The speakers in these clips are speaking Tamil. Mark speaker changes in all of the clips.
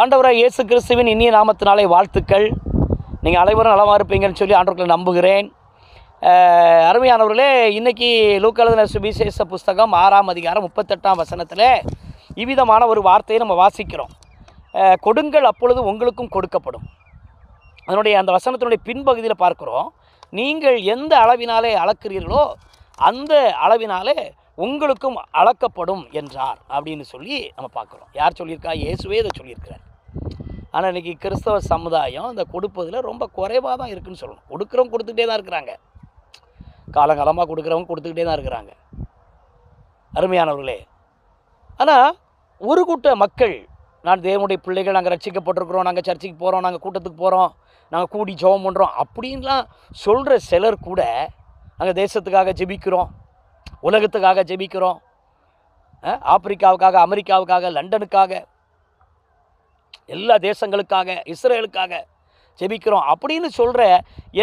Speaker 1: ஆண்டவராக இயேசு கிறிஸ்துவின் இனிய நாமத்தினாலே வாழ்த்துக்கள் நீங்கள் அனைவரும் நலமாக இருப்பீங்கன்னு சொல்லி ஆண்டவர்களை நம்புகிறேன் அருமையானவர்களே இன்றைக்கி லூக்கலதன சுபிசேஷ புஸ்தகம் ஆறாம் அதிகாரம் முப்பத்தெட்டாம் வசனத்தில் இவ்விதமான ஒரு வார்த்தையை நம்ம வாசிக்கிறோம் கொடுங்கள் அப்பொழுது உங்களுக்கும் கொடுக்கப்படும் அதனுடைய அந்த வசனத்தினுடைய பின்பகுதியில் பார்க்குறோம் நீங்கள் எந்த அளவினாலே அளக்கிறீர்களோ அந்த அளவினாலே உங்களுக்கும் அளக்கப்படும் என்றார் அப்படின்னு சொல்லி நம்ம பார்க்குறோம் யார் சொல்லியிருக்கா இயேசுவே இதை சொல்லியிருக்கிறார் ஆனால் இன்றைக்கி கிறிஸ்தவ சமுதாயம் இந்த கொடுப்பதில் ரொம்ப குறைவாக தான் இருக்குதுன்னு சொல்லணும் கொடுக்குறவங்க கொடுத்துக்கிட்டே தான் இருக்கிறாங்க காலங்காலமாக கொடுக்குறவங்க கொடுத்துக்கிட்டே தான் இருக்கிறாங்க அருமையானவர்களே ஆனால் ஒரு கூட்ட மக்கள் நான் தேவனுடைய பிள்ளைகள் நாங்கள் ரசிக்கப்பட்டிருக்கிறோம் நாங்கள் சர்ச்சைக்கு போகிறோம் நாங்கள் கூட்டத்துக்கு போகிறோம் நாங்கள் கூடி ஜோம் பண்ணுறோம் அப்படின்லாம் சொல்கிற சிலர் கூட நாங்கள் தேசத்துக்காக ஜெபிக்கிறோம் உலகத்துக்காக ஜெபிக்கிறோம் ஆப்பிரிக்காவுக்காக அமெரிக்காவுக்காக லண்டனுக்காக எல்லா தேசங்களுக்காக இஸ்ரேலுக்காக ஜெபிக்கிறோம் அப்படின்னு சொல்கிற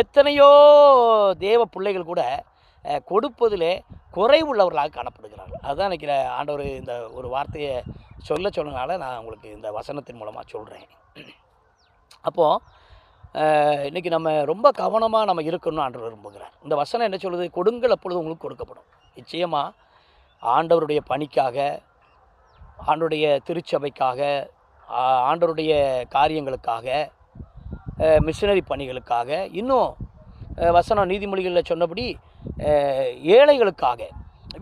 Speaker 1: எத்தனையோ தேவ பிள்ளைகள் கூட கொடுப்பதிலே குறைவுள்ளவர்களாக காணப்படுகிறார்கள் அதுதான் நினைக்கிற ஆண்டவர் இந்த ஒரு வார்த்தையை சொல்ல சொன்னனால நான் உங்களுக்கு இந்த வசனத்தின் மூலமாக சொல்கிறேன் அப்போது இன்றைக்கி நம்ம ரொம்ப கவனமாக நம்ம இருக்கணும்னு ஆண்டவர் விரும்புகிறார் இந்த வசனம் என்ன சொல்கிறது கொடுங்கள் அப்பொழுது உங்களுக்கு கொடுக்கப்படும் நிச்சயமாக ஆண்டவருடைய பணிக்காக ஆண்டுடைய திருச்சபைக்காக ஆண்டருடைய காரியங்களுக்காக மிஷினரி பணிகளுக்காக இன்னும் வசனம் நீதிமொழிகளில் சொன்னபடி ஏழைகளுக்காக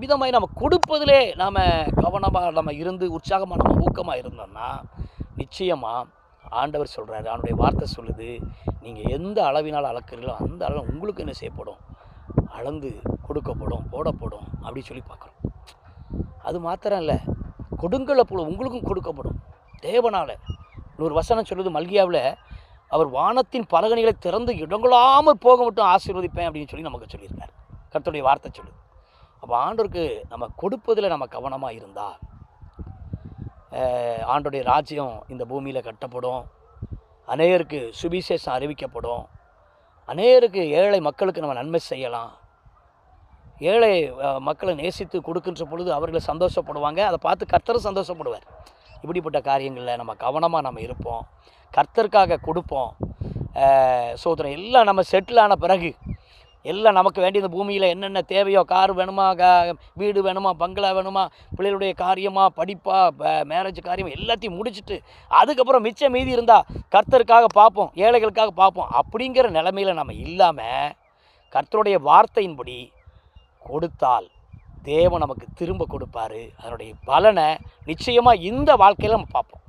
Speaker 1: விதமாக நம்ம கொடுப்பதிலே நாம் கவனமாக நம்ம இருந்து உற்சாகமாக நம்ம ஊக்கமாக இருந்தோம்னா நிச்சயமாக ஆண்டவர் சொல்கிறார் அவனுடைய வார்த்தை சொல்லுது நீங்கள் எந்த அளவினால் அளக்கிறீங்களோ அந்த அளவு உங்களுக்கு என்ன செய்யப்படும் அளந்து கொடுக்கப்படும் போடப்படும் அப்படின்னு சொல்லி பார்க்குறோம் அது மாத்திரம் இல்லை கொடுங்கல புல உங்களுக்கும் கொடுக்கப்படும் தேவனால் இன்னொரு வசனம் சொல்லுது மல்கியாவில் அவர் வானத்தின் பலகணிகளை திறந்து இடங்களாமல் போக மட்டும் ஆசீர்வதிப்பேன் அப்படின்னு சொல்லி நமக்கு சொல்லியிருக்கார் கருத்துடைய வார்த்தை சொல்லு அப்போ ஆண்டோருக்கு நம்ம கொடுப்பதில் நம்ம கவனமாக இருந்தால் ஆண்டோடைய ராஜ்யம் இந்த பூமியில் கட்டப்படும் அநேகருக்கு சுவிசேஷம் அறிவிக்கப்படும் அநேகருக்கு ஏழை மக்களுக்கு நம்ம நன்மை செய்யலாம் ஏழை மக்களை நேசித்து கொடுக்கின்ற பொழுது அவர்களை சந்தோஷப்படுவாங்க அதை பார்த்து கர்த்தரும் சந்தோஷப்படுவார் இப்படிப்பட்ட காரியங்களில் நம்ம கவனமாக நம்ம இருப்போம் கர்த்தருக்காக கொடுப்போம் சோதனை எல்லாம் நம்ம செட்டில் ஆன பிறகு எல்லாம் நமக்கு வேண்டிய இந்த பூமியில் என்னென்ன தேவையோ கார் வேணுமா வீடு வேணுமா பங்களா வேணுமா பிள்ளைகளுடைய காரியமாக படிப்பாக மேரேஜ் காரியம் எல்லாத்தையும் முடிச்சுட்டு அதுக்கப்புறம் மிச்சம் மீதி இருந்தால் கர்த்தருக்காக பார்ப்போம் ஏழைகளுக்காக பார்ப்போம் அப்படிங்கிற நிலமையில் நம்ம இல்லாமல் கர்த்தருடைய வார்த்தையின்படி கொடுத்தால் தேவன் நமக்கு திரும்ப கொடுப்பாரு அதனுடைய பலனை நிச்சயமாக இந்த வாழ்க்கையில் நம்ம பார்ப்போம்